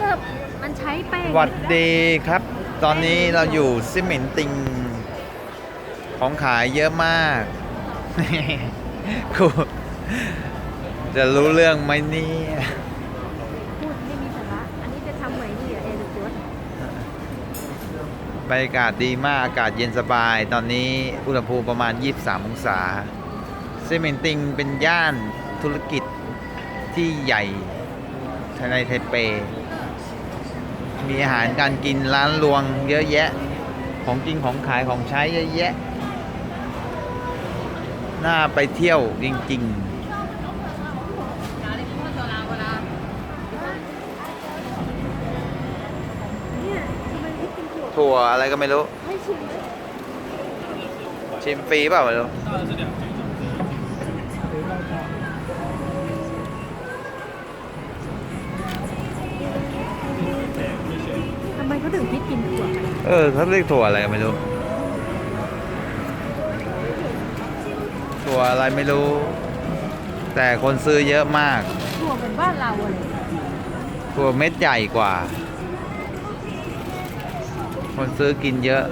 เกิดมันใช้แป้งหวัดดีครับ ตอนนี้เราอยู่ซิเหมินติง ของขายเยอะมากกูจะรู้เรื่องไหมเนี่ยพูดไม่มีสาระอันนี้จะทำไหมนี่เหรอเอร์ตัวบรรยากาศดีมาก อากาศเย็นสบาย ตอนนี้อุณหภูมิประมาณ 23 องศาซิเหมินติงเป็นย่านธุรกิจที่ใหญ่ในไทเป มีอาหารการกินร้านรวงเยอะแยะ ของกินของขายของใช้เยอะแยะ น่าไปเที่ยวจริงเนี่ยทำไมไม่กินถั่วๆถั่วอะไรก็ไม่รู้ ชิมฟรีเปล่าไม่รู้ เขาถึงคิดกินถั่วเออเขาเรียกถั่วอะไรก็ไม่รู้ ถั่วอะไรไม่รู้ แต่คนซื้อเยอะมาก ถั่วเหมือนบ้านเราอะไรถั่วเม็ดใหญ่กว่า คนซื้อกินเยอะ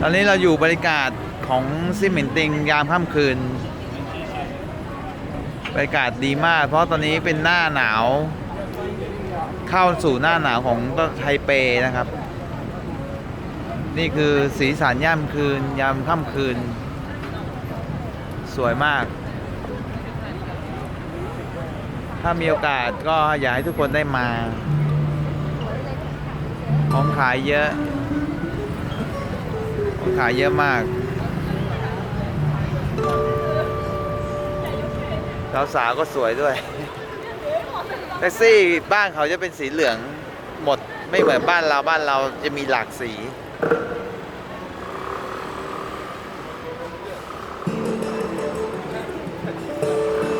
ตอนนี้เราอยู่บรรยากาศของซิเหมินติงยามค่ำคืน บรรยากาศดีมาก เพราะตอนนี้เป็นหน้าหนาว เข้าสู่หน้าหนาวของไทเปนะครับ นี่คือสีสันย่ามคืนยามค่ำคืน สวยมาก ถ้ามีโอกาสก็อยากให้ทุกคนได้มา ของขายเยอะ ของขายเยอะมากสาวๆก็สวยด้วย แท็กซี่บ้านเขาจะเป็นสีเหลืองหมดไม่เหมือนบ้านเราบ้านเราจะมีหลากสี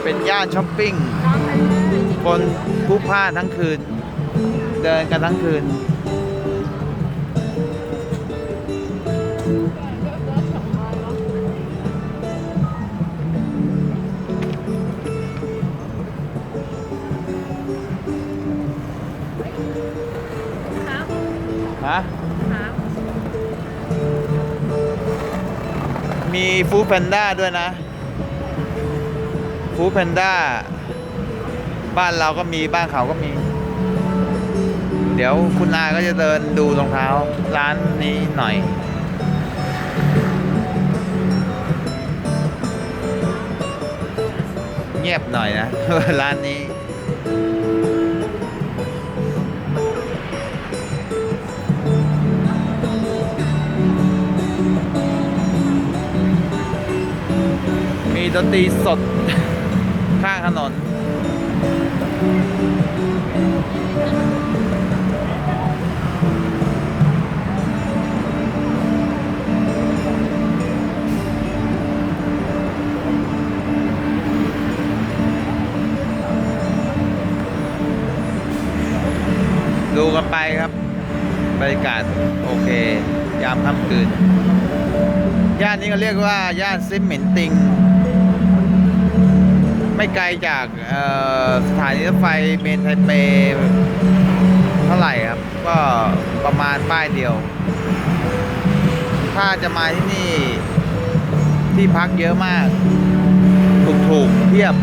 เป็นย่านช้อปปิ้งน้องมันเลยคนผู้พ่าทั้งคืน เดินกันทั้งคืนะมีฟูแพนด้าด้วยนะฟูแพนด้าบ้านเราก็มีบ้านเขาก็มี เดี๋ยวคุณอาก็จะเดินดูรองเท้าร้านนี้หน่อยเงียบหน่อยนะร้านนี้ ดนตรีสด ข้างถนน ดูกันไปครับ บรรยากาศโอเค ยามค่ำคืนย่านนี้ก็เรียกว่า ย่านซิมหมินติง ไม่ไกลจากสถานีรถไฟเมนไทเปเท่าไหร่ครับ ก็ประมาณป้ายเดียว ถ้าจะมาที่นี่ที่พักเยอะมาก ถูกๆเทียบ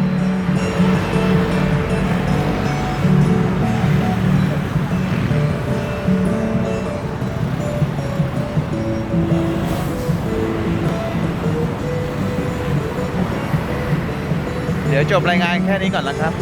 ดี๋ยวจบรายงานแค่นี้ก่อนละครับ